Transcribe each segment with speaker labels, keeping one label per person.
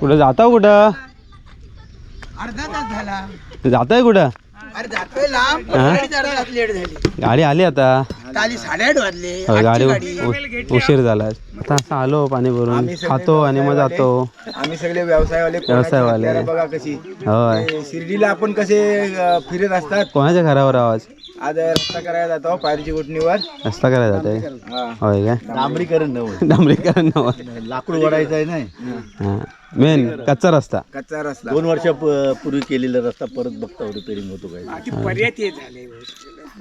Speaker 1: कुठं जाता कुठं?
Speaker 2: अर्धा तास झाला.
Speaker 1: जाताय कुठं?
Speaker 2: अरे जातोय लांब
Speaker 1: हा?
Speaker 2: गाडी लेट झाली.
Speaker 1: गाडी आली आता.
Speaker 2: आली साडेआठ वाजले
Speaker 1: हो,
Speaker 2: आजची
Speaker 1: गाडी
Speaker 2: गाडी.
Speaker 1: उ- उशीर झाला. आता असं आलो पाणी भरून खातो आणि मग जातो.
Speaker 2: आम्ही सगळे व्यवसायवाले कोणाची
Speaker 1: व्यवसायवाले.
Speaker 2: बघा कशी.
Speaker 1: होय.
Speaker 2: ते शिर्डीला आपण कसे अं, फिरत असतात?
Speaker 1: कोणाच्या घरावर आवाज?
Speaker 2: आज रस्ता करायला जातो पायरीची गुटणीवर
Speaker 1: रस्ता करायला जाते होय काय
Speaker 2: डांबरीकरण नव्हतं
Speaker 1: डांबरीकरण नव्हतं.
Speaker 2: लाकूड वडायचं आहे नाही.
Speaker 1: हा. मेन कच्चा रस्ता.
Speaker 2: कच्चा रस्ता.
Speaker 3: दोन वर्षापूर्वी केलेला रस्ता परत बघता रिपेअरिंग होतो काय.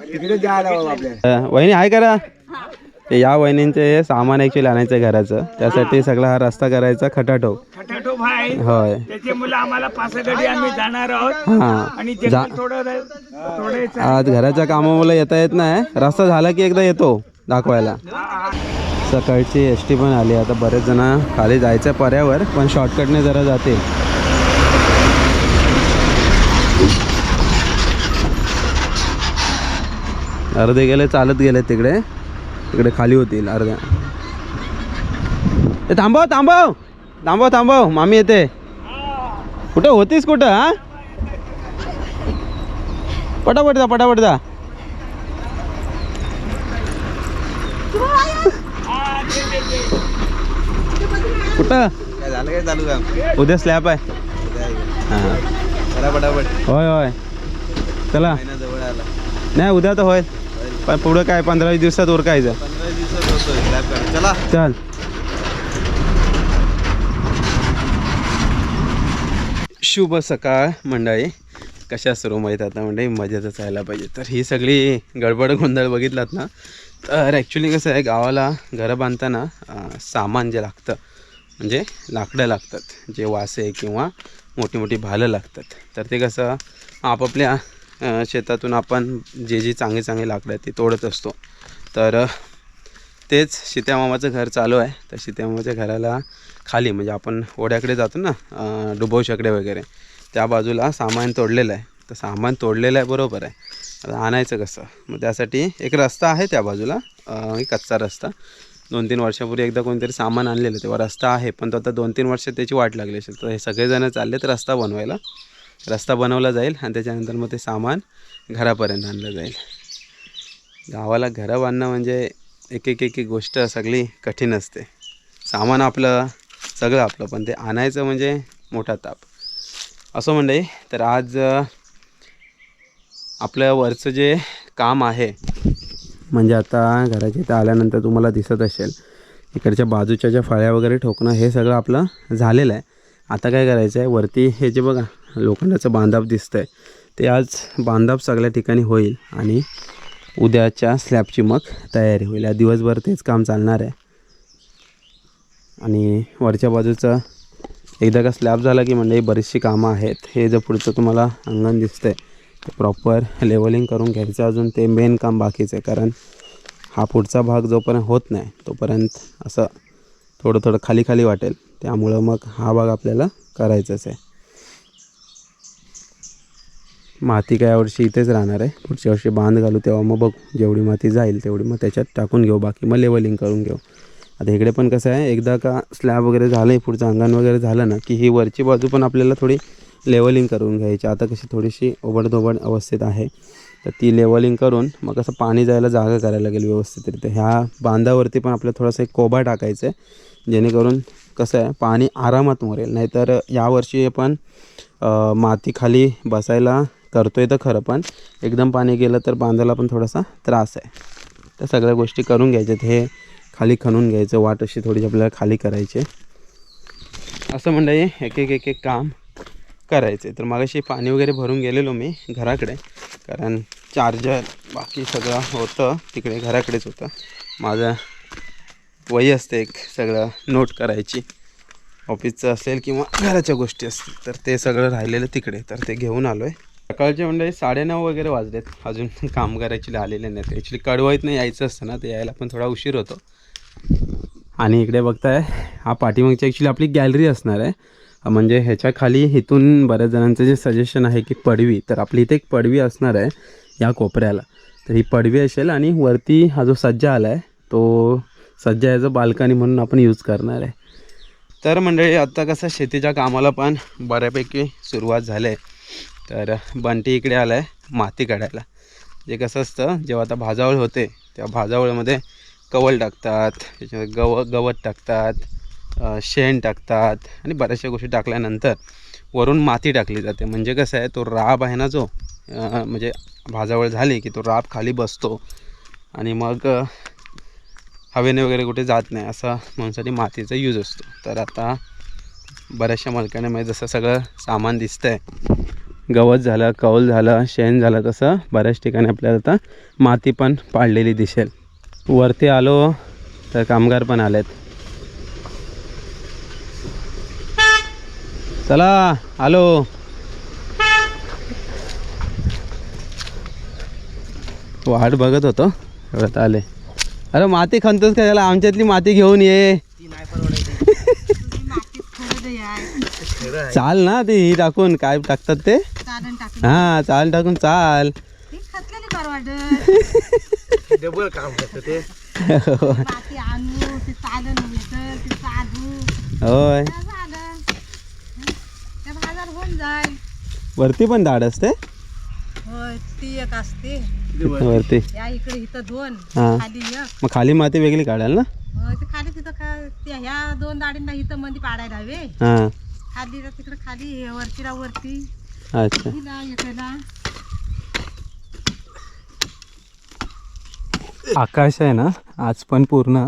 Speaker 2: तिकडे जायला बाबा
Speaker 1: वहिनी आहे करा. ते या वहिनींचे सामान ऍक्च्युली आणायचं घराचं. त्यासाठी सगळा हा रस्ता करायचा खटाटो
Speaker 4: खटाटोप आहे.
Speaker 1: होय.
Speaker 4: त्याच्यामुळे आम्हाला पाचगडी आम्ही जाणार आहोत.
Speaker 1: हा.
Speaker 4: आणि
Speaker 1: जा
Speaker 4: जंगल थोडं थोडं
Speaker 1: आज घराच्या कामामुळे येता येत नाही. रस्ता झाला की एकदा येतो दाखवायला. सकाळची एस टी पण आली. आता बरेच जण खाली जायचं पर्यावर पण शॉर्टकटने जरा जातील. अर्धे गेले चालत गेले तिकडे. तिकडे खाली होतील अर्ध्या. ए थांबव थांबव. थांबव थांबव. मामी येते. कुठं होतीस कुठं हा? पटापट जा पटापट जा. कुठं?
Speaker 2: काय झालं काय चालू
Speaker 1: उद्या स्लॅब आहे. हां.
Speaker 2: चला पटापट.
Speaker 1: होय होय. चला.
Speaker 2: जवळ आला.
Speaker 1: नाही उद्या तर होईल पण पुढं काय पंधरा वीस दिवसात उरकायचं
Speaker 2: पंधरा दिवसात होतोय स्लॅब करा. चला.
Speaker 1: चल. शुभ सकाळ मंडळी. कशा सुरू माहीत आता मंडळी? मजेतच यायला पाहिजे. तर ही सगळी गडबड गोंधळ बघितलात ना? तर ॲक्च्युली कसं आहे गावाला घरं बांधताना सामान जे लागतं म्हणजे लाकडं लागतात. जे वासे किंवा मोठी मोठी भालं लागतात. तर ते कसं आपापल्या शेतातून आपण जे जी चांगली चांगली लाकडं आहेत ती तोडत असतो. तर तेच सीत्यामामाचं घर चालू आहे. तर सीत्यामामाच्या घराला खाली म्हणजे आपण ओढ्याकडे जातो ना अं, डुबवशाकडे वगैरे त्या बाजूला सामान तोडलेलं आहे. तर सामान तोडलेलं आहे बरोबर आहे. आणायचं कसं? मग त्यासाठी एक रस्ता आहे त्या बाजूला एक कच्चा रस्ता. दोन तीन वर्षापूर्वी एकदा कोणतरी सामान आणलेलं तेव्हा रस्ता आहे पण तो आता दोन तीन वर्ष त्याची वाट लागली असेल. तर हे सगळेजण चालले तर रस्ता बनवायला. रस्ता बनवला जाईल आणि त्याच्यानंतर मग ते सामान घरापर्यंत आणलं जाईल. गावाला घरं बांधणं म्हणजे एक एक एक एक गोष्ट सगळी कठीण असते. सामान आपलं सगळं आपलं पण ते आणायचं म्हणजे मोठा ताप. असं म्हणजे तर आज आपल्या वरचं जे काम आहे म्हणजे आता घराच्या इथं आल्यानंतर तुम्हाला दिसत असेल इकडच्या बाजूच्या ज्या फळ्या वगैरे ठोकणं हे सगळं आपलं झालेलं आहे. आता काय करायचं आहे वरती हे जे बघा लोखंडाचं बांधाप दिसतं आहे ते आज बांधाप सगळ्या ठिकाणी होईल आणि उद्याच्या स्लॅबची मग तयारी होईल. या दिवसभर तेच काम चालणार आहे. आणि वरच्या बाजूचं एकदा का स्लॅब झाला की म्हणजे बरीचशी कामं आहेत. हे जर पुढचं तुम्हाला अंगण दिसतंय ते प्रॉपर लेवलिंग करून घ्यायचं. अजून ते मेन काम बाकीचं आहे. कारण हा पुढचा भाग जोपर्यंत होत नाही तोपर्यंत असं थोडं थोडं खाली खाली वाटेल. त्यामुळं मग हा भाग आपल्याला करायचाच आहे. माती काय यावर्षी इथेच राहणार आहे. पुढच्या वर्षी बांध घालू तेव्हा मग बघू. जेवढी माती जाईल तेवढी मग त्याच्यात टाकून घेऊ. बाकी मग लेवलिंग करून घेऊ. आता इकडे पण कसं आहे एकदा का स्लॅब वगैरे झालं आहे पुढचं अंगण वगैरे झालं ना की ही वरची बाजू पण आपल्याला थोडी लेवलिंग करून घ्यायची. आता कशी थोडीशी ओबडधोबड अवस्थेत आहे. तर ती लेवलिंग करून मग असं पाणी जायला जागा करायला लागेल व्यवस्थितरित्या. ह्या बांधावरती पण आपल्याला थोडासा एक कोबा टाकायचा आहे जेणेकरून कसं आहे पाणी आरामात मरेल. नाहीतर यावर्षी आपण माती खाली बसायला करतो आहे तर खरं पण एकदम पाणी गेलं तर बांधायला पण थोडासा त्रास आहे. त्या सगळ्या गोष्टी करून घ्यायच्यात. हे खाली खणून घ्यायचं. वाट अशी थोडीशी आपल्याला खाली करायची असं म्हणजे एक एक एक एक काम करायचे तर मागाशी पाणी वगैरे भरून गेलेलो मी घराकडे कारण चार्जर बाकी सगळं होतं. तिकडे घराकडेच होतं. माझं वही असते एक सगळं नोट करायची. ऑफिसचं असेल किंवा घराच्या गोष्टी असतील तर ते सगळं राहिलेलं तिकडे. तर ते घेऊन आलो आहे सकाळचे म्हणजे साडेनऊ वगैरे वाजलेत. अजून काम करायची आलेले नाहीत. ॲक्च्युली कडवाईत नाही यायचं असतं ना ते यायला पण थोडा उशीर होतो. आणि इकडे बघताय हा पाठीमागची ॲक्च्युली आपली गॅलरी असणार आहे. म्हणजे ह्याच्या खाली इथून बऱ्याच जणांचं जे सजेशन आहे की पडवी तर आपली इथे एक पडवी असणार आहे या कोपऱ्याला. तर ही पडवी असेल आणि वरती हा जो सज्जा आला आहे तो सज्जा याचं बाल्कनी म्हणून आपण यूज करणार आहे. तर मंडळी आत्ता कसं शेतीच्या कामाला पण बऱ्यापैकी सुरुवात झाली आहे. तर बंटी इकडे आला आहे माती काढायला. जे कसं असतं जेव्हा आता भाजावळ होते तेव्हा भाजावळमध्ये कवल टाकतात त्याच्यामध्ये गव गवत टाकतात शेण टाकतात आणि बऱ्याचशा गोष्टी टाकल्यानंतर वरून माती टाकली जाते. म्हणजे कसं आहे तो राब आहे ना जो म्हणजे भाजावळ झाली की तो राब खाली बसतो आणि मग हवेने वगैरे कुठे जात नाही असा म्हणूनसाठी मातीचा यूज असतो. तर आता बऱ्याचशा मालकाने म्हणजे जसं सगळं सामान दिसतं आहे गवत झालं कौल झालं शेण झालं तसं बऱ्याच ठिकाणी आपल्याला आता माती पण पाडलेली दिसेल. वरती आलो तर कामगार पण आलेत. चला आलो. वाट बघत होतो एवढ्यात आले. अरे माती खणतोस का त्याला? आमच्यातली माती घेऊन ये. चाल ना ती ही टाकून. काय टाकतात ते? हा चाल टाकून चाल.
Speaker 5: ती खतलेली परवाडत
Speaker 2: डबल काम करतं ते.
Speaker 1: होय. वरती पण दाड असते?
Speaker 5: होय ती एक असते.
Speaker 1: वरती.
Speaker 5: या इकडे इथं दोन. खाली एक.
Speaker 1: मग खाली माती वेगळी काढाल ना?
Speaker 5: खाली तिथं खा त्या ह्या दोन दाडींना इथं मध्ये पाडायला हवे.
Speaker 1: हां.
Speaker 5: खालीला तिकडे खाली हे वरतीला वरती.
Speaker 1: अच्छा.
Speaker 5: हिला इकडला.
Speaker 1: आकाश आहे ना आज पण पूर्ण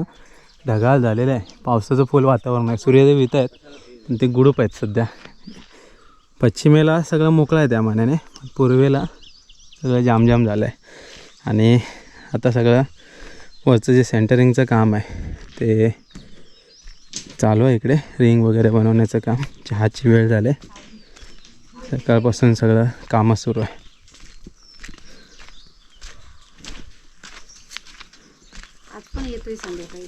Speaker 1: ढगाळ झालेलं आहे. पावसाचं फुल वातावरण आहे. सूर्यदेव येत आहेत. पण ते गुडूप आहेत सध्या. पश्चिमेला सगळं मोकळं आहे त्या मानाने. पूर्वेला सगळं जामजाम झालं आहे आणि आता सगळं वरचं जे सेंटरिंगचं काम आहे ते चालू आहे इकडे. रिंग वगैरे बनवण्याचं काम. चहाची वेळ झाली. सकाळपासून सगळं कामं सुरू आहे.
Speaker 5: आज येतोय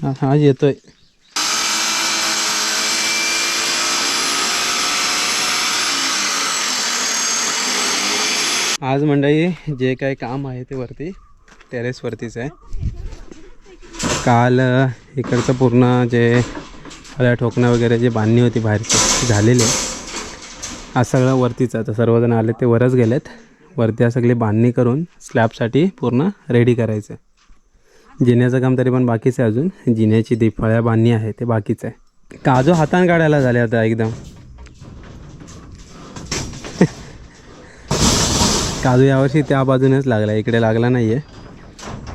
Speaker 1: हा आज येतोय. आज मंडळी जे काही काम आहे ते वरती टेरेसवरतीच आहे. काल इकडचं पूर्ण जे सगळ्या ठोकणं वगैरे जे बांधणी होती बाहेरची झालेली आहे. आज सगळं वरतीच तर आता सर्वजण आले ते वरच गेलेत. वरती आज सगळी बांधणी करून स्लॅबसाठी पूर्ण रेडी करायचं आहे. जिन्याचं काम तरी पण बाकीच आहे अजून. जिन्याची दिफळ्या फळ्या बांधणी आहे ते बाकीच आहे. काजू हाताने काढायला झाले आता एकदम? काजू यावर्षी त्या बाजूनेच लागला. इकडे लागला नाही आहे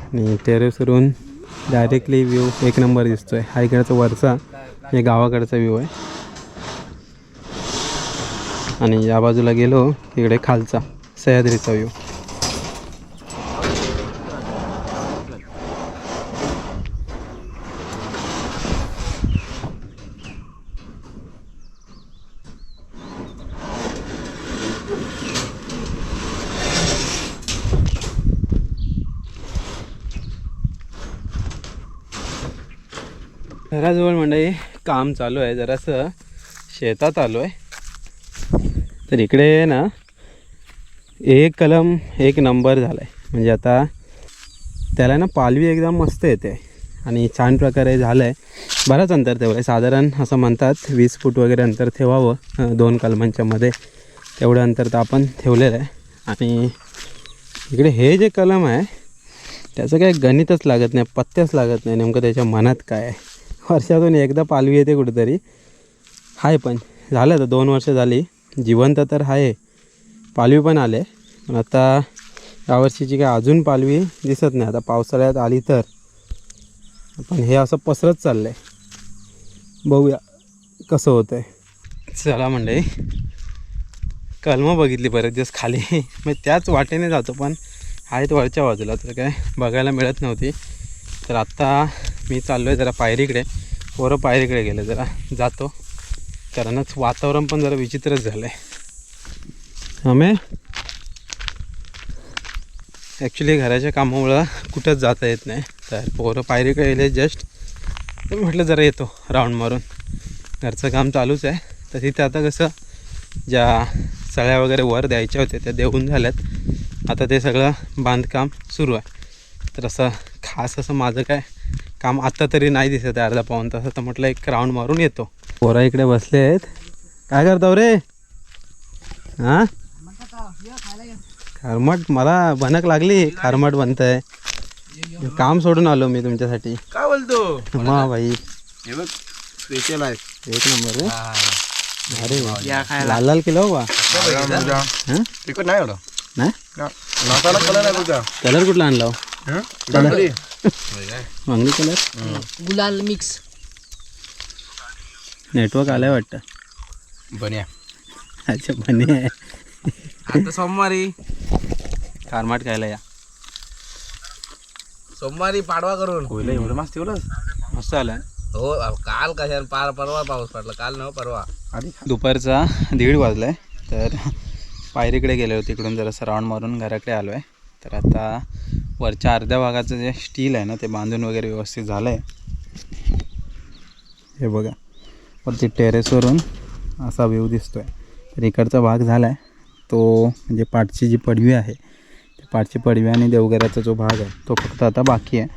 Speaker 1: आणि टेरेसवरून डायरेक्टली व्ह्यू एक नंबर दिसतोय. हा इकडचा वरचा. हे गावाकडचा व्ह्यू आहे. आणि या बाजूला गेलो तिकडे खालचा सह्याद्रीचा व्ह्यू घराजवळ मंडळी काम चालू आहे जरासं शेतात आलो आहे तर इकडे ना एक कलम एक नंबर झाला आहे म्हणजे आता त्याला ना पालवी एकदम मस्त येते. आणि छान प्रकारे झालं आहे बराच अंतर तेवढं आहे. साधारण असं म्हणतात वीस फूट वगैरे अंतर ठेवावं दोन कलमांच्या मध्ये. तेवढं अंतर तर आपण ठेवलेलं आहे. आणि इकडे हे जे कलम आहे त्याचं काही गणितच लागत नाही पत्त्याच लागत नाही. नेमकं त्याच्या मनात काय आहे? वर्षातून एकदा पालवी येते कुठेतरी. आहे पण झालं तर दोन वर्ष झाली. जिवंत तर आहे. पालवी पण आले. पण आता यावर्षीची काय अजून पालवी दिसत नाही. आता पावसाळ्यात आली तर. पण हे असं पसरत चाललं आहे बघूया कसं होतं आहे चला म्हणजे कलमं बघितली बरेच दिवस खाली. मग त्याच वाटेने जातो पण आहेत वरच्या बाजूला तर काय बघायला मिळत नव्हती. तर आत्ता मी चाललो आहे जरा पायरीकडे. पोरं पायरीकडे गेलं जरा जातो. कारणच वातावरण पण जरा विचित्रच झालं आहे आम्ही ॲक्च्युली घराच्या कामामुळं कुठंच जाता येत नाही. तर पोरं पायरीकडे गेले जस्ट तर म्हटलं जरा येतो राऊंड मारून. घरचं काम चालूच आहे. तर तिथे आता कसं ज्या सळ्या वगैरे वर द्यायच्या होत्या त्या देऊन झाल्यात. आता ते सगळं बांधकाम सुरू आहे. तर असं खास असं माझं काय काम आत्ता तरी नाही दिसत आहे अर्धा पाऊण तास. तर म्हटलं एक राऊंड मारून येतो. पोरा इकडे बसले आहेत. काय करताव रे? हा? खारमट मला बनक लागली. खारमट बनतंय. काम सोडून आलो मी तुमच्यासाठी.
Speaker 2: काय बोलतो?
Speaker 1: मा भाई
Speaker 2: हे बघ स्पेशल आहे.
Speaker 1: एक नंबर रे. अरे लाल लाल केलं हो बा हं?
Speaker 2: तिकट नाही एवढं.
Speaker 1: नाही?
Speaker 2: मसाला कलर आहे
Speaker 1: कुठला आणला हो?
Speaker 2: कलर
Speaker 1: मागणी कलर
Speaker 5: गुलाल मिक्स.
Speaker 1: नेटवर्क आलाय वाटतं.
Speaker 2: बन्या.
Speaker 1: अच्छा बने आहे.
Speaker 2: आता सोमवारी.
Speaker 1: खारमाट खायला या.
Speaker 2: सोमवारी पाडवा करून.
Speaker 1: होईल एवढं मस्त ठेवलं मस्त आलं.
Speaker 2: हो काल कशा पार परवा पाऊस पडला. काल नव्ह परवा.
Speaker 1: दुपारचा दीड वाजलाय. तर पायरीकडे गेले होते इकडून जरासं राऊंड मारून घराकडे आलो आहे तर आता वरच्या अर्ध्या भागाचं जे स्टील आहे ना ते बांधून वगैरे व्यवस्थित झालं आहे हे बघा. वरती टेरेसवरून असा व्ह्यू दिसतो आहे तर इकडचा भाग झाला आहे तो म्हणजे पाठची जी पडवी आहे त्या पाठची पडवी आणि देवघराचा जो भाग आहे तो फक्त आता बाकी आहे.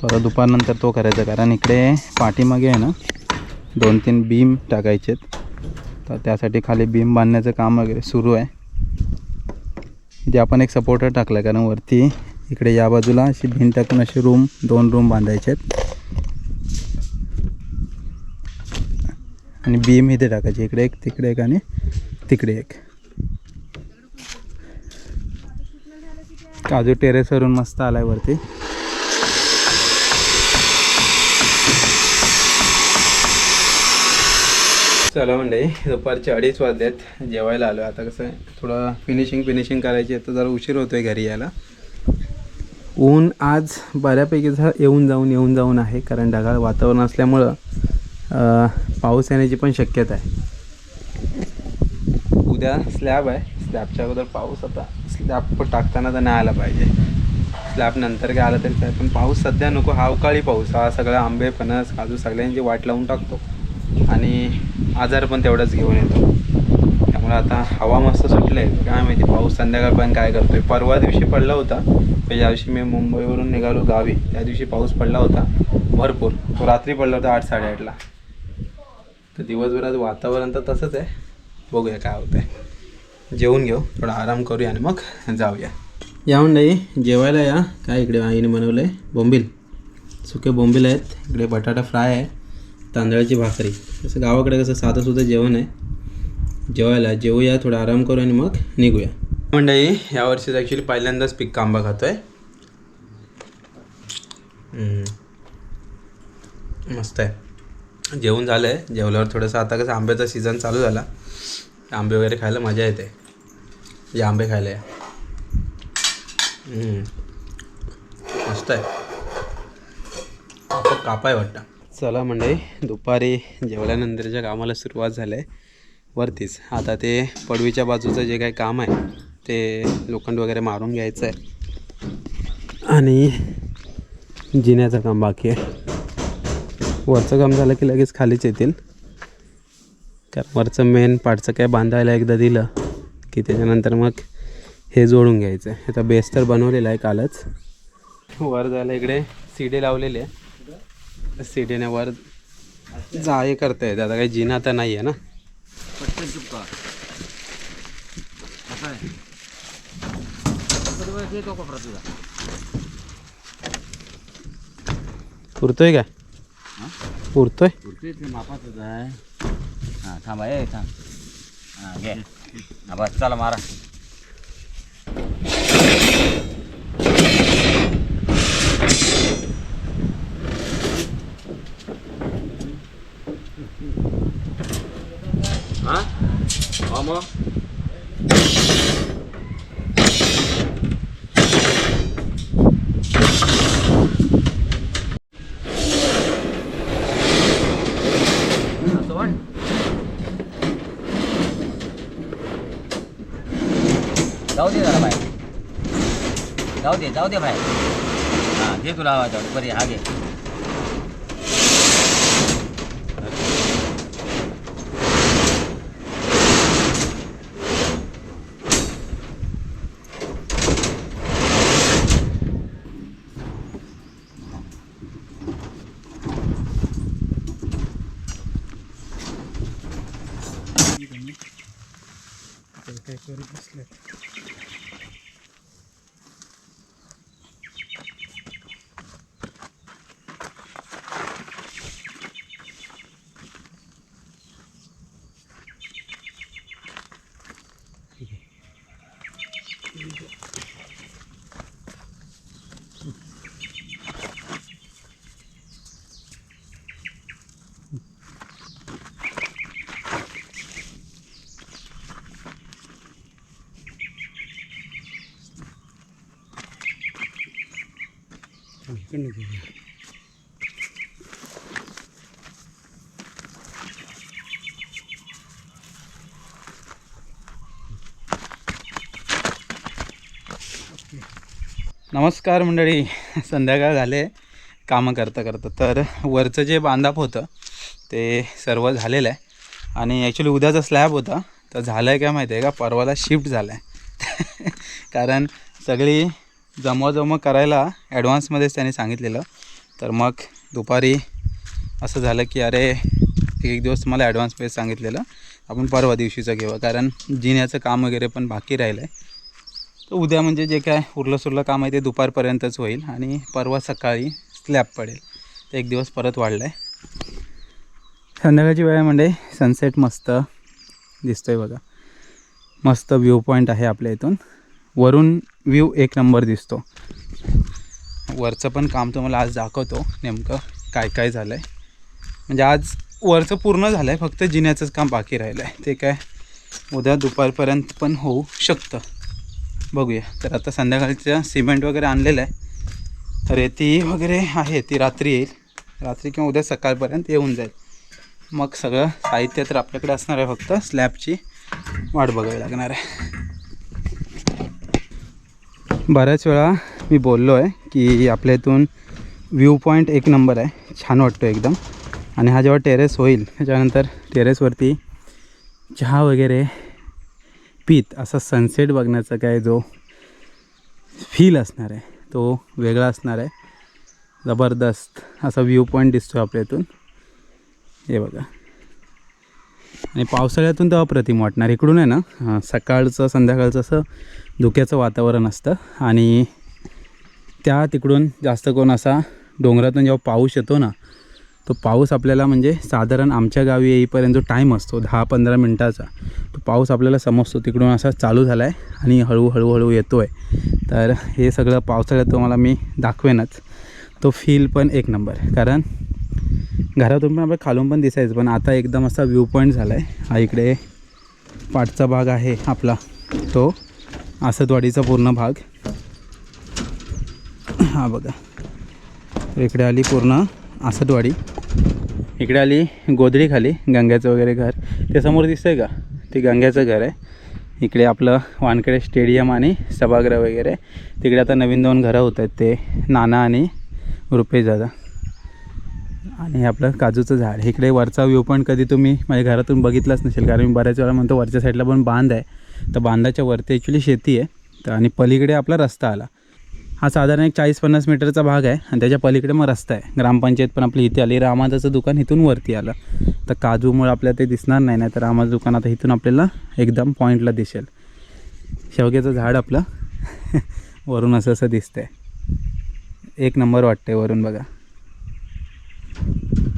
Speaker 1: तो आता दुपारनंतर तो करायचा कारण इकडे पाठीमागे आहे ना दोन तीन बीम टाकायचे आहेत. तर त्यासाठी खाली बीम बांधण्याचं काम वगैरे सुरू आहे. इथे आपण एक सपोर्टर टाकला आहे कारण वरती इकडे या बाजूला अशी भिंत टाकून अशी रूम दोन रूम बांधायचे आहेत. आणि बीम इथे टाकायची इकडे एक तिकडे एक आणि तिकडे एक. काजू टेरेसवरून मस्त आलाय वरती. चला मंडळी दुपारचे अडीच वाजलेत. जेवायला आलो आता कसं थोडं फिनिशिंग फिनिशिंग करायची आहे तर जरा उशीर होतोय घरी यायला. ऊन आज बऱ्यापैकी जर येऊन जाऊन येऊन जाऊन आहे. कारण ढगाळ वातावरण असल्यामुळं पाऊस येण्याची पण शक्यता आहे. उद्या स्लॅब आहे. स्लॅबच्या अगोदर पाऊस आता स्लॅब टाकताना तर नाही आला पाहिजे. स्लॅब नंतर काय आला तरी काय पण पाऊस सध्या नको. हा अवकाळी पाऊस. हा सगळा आंबे फणस काजू सगळ्यांची वाट लावून टाकतो. आणि आजार पण तेवढाच घेऊन येतो. त्यामुळे आता हवा मस्त सुटले काय माहिती पाऊस संध्याकाळपर्यंत काय करतोय? परवा दिवशी पडला होता. ज्या दिवशी मी मुंबईवरून निघालो गावी. त्या दिवशी पाऊस पडला होता भरपूर. तो रात्री पडला होता आठ साडेआठला तर दिवसभरात वातावरण तर तसंच आहे. बघूया काय होतं आहे जेवून घेऊ थोडा आराम करूया आणि मग जाऊया. या नाही जेवायला या. काय इकडे आईने बनवलं आहे बोंबील. सुके बोंबील आहेत. इकडे बटाटा फ्राय आहे. तांदळाची भाकरी. तसं गावाकडे कसं साधंसुद्धा जेवण आहे. जेवायला जेवूया थोडा आराम करू आणि मग निघूया. मंडळी यावर्षी ॲक्च्युली पहिल्यांदाच पिक्का आंबा खातोय. आहे मस्त आहे. जेवण झालं आहे जेवल्यावर थोडंसं आता कसं आंब्याचा सीझन चालू झाला. आंबे वगैरे खायला मजा येते. जे आंबे खायला मस्त आहे. आता कापाय वाटतं. चला मंडळी दुपारी जेवल्यानंतरच्या कामाला सुरुवात झाली आहे वरतीच. आता ते पडवीच्या बाजूचं जे काही काम आहे ते लोखंड वगैरे मारून घ्यायचं आहे आणि जिन्याचं काम बाकी आहे. वरचं काम झालं की लगेच खालीच येतील. कारण वरचं मेन पाठचं काय बांधायला एकदा दिलं की त्याच्यानंतर मग हे जोडून घ्यायचं आहे आता बेस तर बनवलेला आहे कालच. वर जायला इकडे सीडी लावलेली आहे. सीडीने वर जा हे करता येते आता काही जिना तर नाही आहे ना? पुरतोय काय? पुरतोय?
Speaker 3: मापाचंच आहे. हां थांबा ए थांब. हां घे. हा बस चला मारा.
Speaker 2: हा? हा मग
Speaker 3: जाऊ दे जरा बाय जाऊ दे जाऊ दे बाय हां घे तुला आवाज बरी हा घे
Speaker 1: काय करत बसले इकडनं घेऊया नमस्कार मंडळी. संध्याकाळ झाले. कामं करता करता. तर वरचं जे बांधाप होतं ते सर्व झालेलं आहे. आणि ॲक्च्युली उद्याचा स्लॅब होता. तर झालं आहे काय माहिती आहे का? परवाला शिफ्ट झालं आहे कारण सगळी जमवाजमव करायला ॲडव्हान्समध्येच त्यांनी सांगितलेलं. तर मग दुपारी असं झालं की अरे एक एक दिवस तुम्हाला ॲडव्हान्समध्ये सांगितलेलं. आपण परवा दिवशीचं घेऊ कारण जिन्याचं काम वगैरे पण बाकी राहिलं आहे तर उद्या म्हणजे जे काय उरलं सुरलं काम आहे ते दुपारपर्यंतच होईल आणि परवा सकाळी स्लॅब पडेल. तर एक दिवस परत वाढला आहे संध्याकाळची वेळ आहे म्हणजे सनसेट मस्त दिसतो आहे बघा. मस्त व्ह्यू पॉईंट आहे आपल्या इथून. वरून व्ह्यू एक नंबर दिसतो. वरचं पण काम तुम्हाला आज दाखवतो नेमकं काय काय झालं आहे म्हणजे आज वरचं पूर्ण झालं आहे फक्त जिन्याचंच काम बाकी राहिलं आहे ते काय उद्या दुपारपर्यंत पण होऊ शकतं. बघूया. तर आता संध्याकाळचं सिमेंट वगैरे आणलेलं आहे. रेती वगैरे आहे ती रात्री येईल. रात्री किंवा उद्या सकाळपर्यंत येऊन जाईल. मग सगळं साहित्य तर आपल्याकडे असणार आहे फक्त स्लॅबची वाट बघावी लागणार आहे. बऱ्याच वेळा मी बोललो आहे की आपल्या इथून व्ह्यू पॉईंट एक नंबर आहे. छान वाटतो एकदम. आणि हा जेव्हा टेरेस होईल त्याच्यानंतर टेरेसवरती चहा वगैरे पीत असा सनसेट बघण्याचा काय जो फील असणार आहे तो वेगळा असणार आहे. जबरदस्त असा व्ह्यू पॉईंट दिसतो आपल्या इथून. हे बघा. आणि पावसाळ्यातून तेव्हा प्रतिम वाटणार. इकडून आहे ना सकाळचं संध्याकाळचं असं धुक्याचं वातावरण असतं. आणि त्या तिकडून जास्त करून असा डोंगरातून जेव्हा पाऊस येतो ना तो पाऊस आपल्याला म्हणजे साधारण आमच्या गावी येईपर्यंत जो टाईम असतो दहा पंधरा मिनटाचा तो पाऊस आपल्याला समजतो. तिकडून असा चालू झाला आहे आणि हळूहळू हळू येतो आहे तर हे सगळं पावसाळ्यात तुम्हाला मी दाखवेनच. तो फील पण एक नंबर कारण घरातून पण आपण खालून पण दिसायचं पण आता एकदम असा व्ह्यू पॉईंट झाला आहे हा इकडे पाठचा भाग आहे आपला तो आसतवाडीचा पूर्ण भाग. हा बघा. इकडे आली पूर्ण आसतवाडी. इकडे आली गोदडी खाली गंग्याचं वगैरे घर. ते समोर दिसतंय का? ते गंग्याचं घर आहे. इकडे आपलं वानखेडे स्टेडियम आणि सभागृह वगैरे. तिकडे आता नवीन दोन घरं होत आहेत ते नाना आणि रुपेश दादा. आणि हे आपलं काजूचं झाड. इकडे वरचा व्ह्यू पण कधी तुम्ही माझ्या घरातून बघितलाच नसेल कारण मी बऱ्याच वेळा म्हणतो वरच्या साईडला पण बांध आहे. तर बांधाच्या वरती ॲक्च्युली शेती आहे. तर आणि पलीकडे आपला रस्ता आला. हा साधारण एक चाळीस पन्नास मीटरचा भाग आहे आणि त्याच्या पलीकडे मग रस्ता आहे. ग्रामपंचायत पण आपली इथे आली. रामादाचं दुकान इथून वरती आलं. तर काजूमुळे आपल्याला ते दिसणार नाही नाही तर रामाचं दुकान आता इथून आपल्याला एकदम पॉईंटला दिसेल. शेवग्याचं झाड आपलं वरून असं असं दिसतंय. एक नंबर वाटतंय वरून बघा.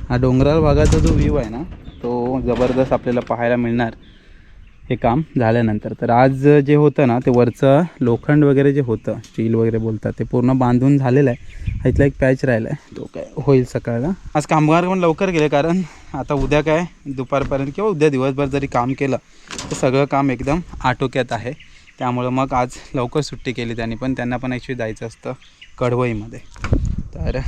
Speaker 1: हा डोंगराळ भागाचा जो व्ह्यू आहे ना तो जबरदस्त आपल्याला पाहायला मिळणार हे काम झाल्यानंतर. तर आज जे होतं ना ते वरचं लोखंड वगैरे जे होतं स्टील वगैरे बोलतात ते पूर्ण बांधून झालेलं आहे. इथला एक पॅच राहिला आहे. तो काय होईल सकाळला. आज कामगार पण लवकर गेले कारण आता उद्या काय दुपारपर्यंत किंवा उद्या दिवसभर जरी काम केलं तर सगळं काम एकदम आटोक्यात आहे. त्यामुळं मग आज लवकर सुट्टी केली त्यांनी पण त्यांना पण ॲक्च्युली जायचं असतं कडवईमध्ये. तर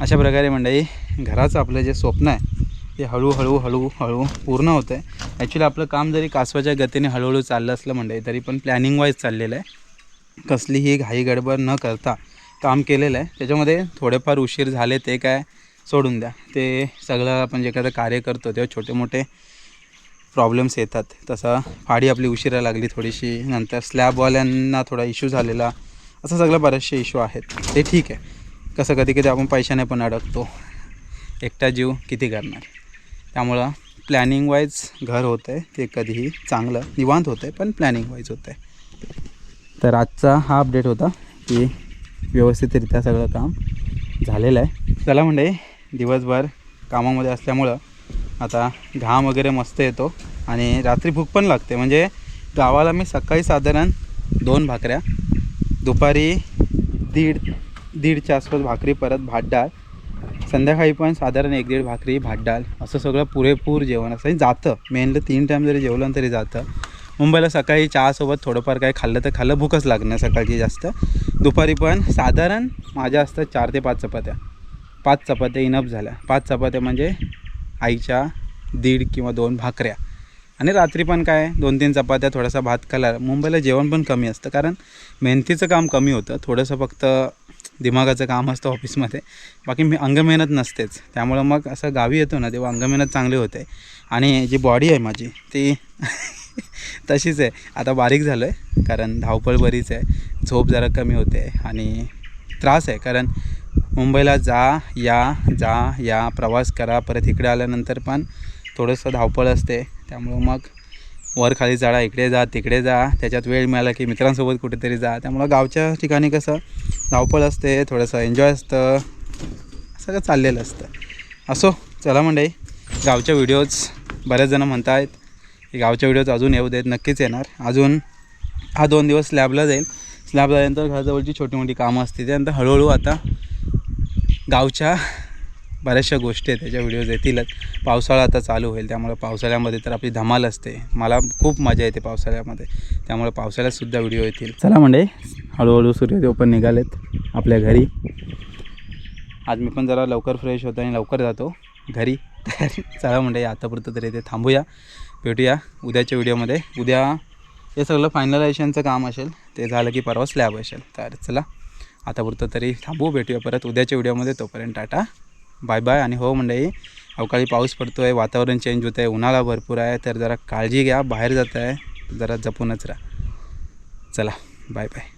Speaker 1: अशा प्रकारे मंडळी घराचं आपलं जे स्वप्न आहे ते हळूहळू हळूहळू पूर्ण होतं आहे ॲक्च्युली आपलं काम जरी कासवाच्या गतीने हळूहळू चाललं असलं मंडळी तरी पण प्लॅनिंग वाईज चाललेलं आहे. कसलीही घाई गडबड न करता काम केलेलं आहे. त्याच्यामध्ये थोडेफार उशीर झाले ते काय सोडून द्या. ते सगळं आपण जे एखादं कार्य करतो तेव्हा छोटे मोठे प्रॉब्लेम्स येतात. तसं फाडी आपली उशिरा लागली थोडीशी नंतर स्लॅबवाल्यांना थोडा इश्यू झालेला असं सगळं बरेचसे इश्यू आहेत. ते ठीक आहे. कसं कधी कधी आपण पैशाने पण अडकतो. एकटा जीव किती करणार? त्यामुळं प्लॅनिंग वाईज घर होतं आहे ते कधीही चांगलं निवांत होतं आहे पण प्लॅनिंग वाईज होतं आहे तर आजचा हा अपडेट होता की व्यवस्थितरित्या सगळं काम झालेलं आहे. चला म्हणजे दिवसभर कामामध्ये असल्यामुळं आता घाम वगैरे मस्त येतो आणि रात्री भूक पण लागते. म्हणजे गावाला मी सकाळी साधारण दोन भाकऱ्या दुपारी दीड दीडच्या आसपास भाकरी परत भात डाळ. संध्याकाळी पण साधारण एक दीड भाकरी भात डाळ. असं सगळं पुरेपूर जेवण असं जातं. मेनलं तीन टाईम जरी जेवलं तरी जातं. मुंबईला सकाळी चहासोबत थोडंफार काही खाल्लं तर खाल्लं. भूकच लागणार सकाळची जास्त. दुपारी पण साधारण माझ्या असतात चार ते पाच चपात्या. पाच चपात्या इनफ झाल्या. पाच चपात्या म्हणजे आईच्या दीड किंवा दोन भाकऱ्या. आणि रात्री पण काय? दोन तीन चपात्या थोडासा भात खाल्ला. मुंबईला जेवण पण कमी असतं. कारण मेहनतीचं काम कमी होतं. थोडंसं फक्त दिमागाचं काम असतं ऑफिसमध्ये. बाकी मी अंगमेहनत नसतेच. त्यामुळं मग असं गावी येतो ना तेव्हा अंगमेहनत चांगली होते. आणि जी बॉडी आहे माझी ती तशीच आहे. आता बारीक झालं आहे कारण धावपळ बरीच आहे. झोप जरा कमी होते आणि त्रास आहे कारण मुंबईला जा या जा या प्रवास करा परत इकडे आल्यानंतर पण थोडंसं धावपळ असते. त्यामुळं मग वर खाली चढा इकडे जा तिकडे जा. त्याच्यात वेळ मिळाला की मित्रांसोबत कुठेतरी जा. त्यामुळं गावच्या ठिकाणी कसं धावपळ असते थोडंसं एन्जॉय असतं. सगळं चाललेलं असतं. असो चला मंडई गावच्या व्हिडिओज बऱ्याच जणं म्हणत आहेत की गावच्या व्हिडिओज अजून येऊ देत नक्कीच येणार. अजून हा दोन दिवस स्लॅबला जाईल. स्लॅब झाल्यानंतर घराजवळची छोटी मोठी कामं असते त्यानंतर हळूहळू आता गावच्या बऱ्याचशा गोष्टी आहेत त्याच्या व्हिडिओज येतीलच पावसाळा आता चालू होईल त्यामुळे पावसाळ्यामध्ये तर आपली धमाल असते. मला खूप मजा येते पावसाळ्यामध्ये. त्यामुळे पावसाळ्यातसुद्धा व्हिडिओ येतील. चला म्हणजे हळूहळू सूर्यदेव पण निघालेत आपल्या घरी. आज मी पण जरा लवकर फ्रेश होतो आणि लवकर जातो घरी. तयारी चला म्हणजे आतापुरतं तरी ते थांबूया. भेटूया उद्याच्या व्हिडिओमध्ये उद्या हे सगळं फायनलायझेशनचं काम असेल ते झालं की परवा स्लॅब असेल. तर चला आतापुरतं तरी थांबू भेटूया परत उद्याच्या व्हिडिओमध्ये तोपर्यंत टाटा. बाय बाय आणि हो मंडळी अवकाळी पाऊस पडतो आहे वातावरण चेंज होतं आहे उन्हाळा भरपूर आहे तर जरा काळजी घ्या बाहेर जात आहे जरा जपूनच राहा. चला बाय बाय.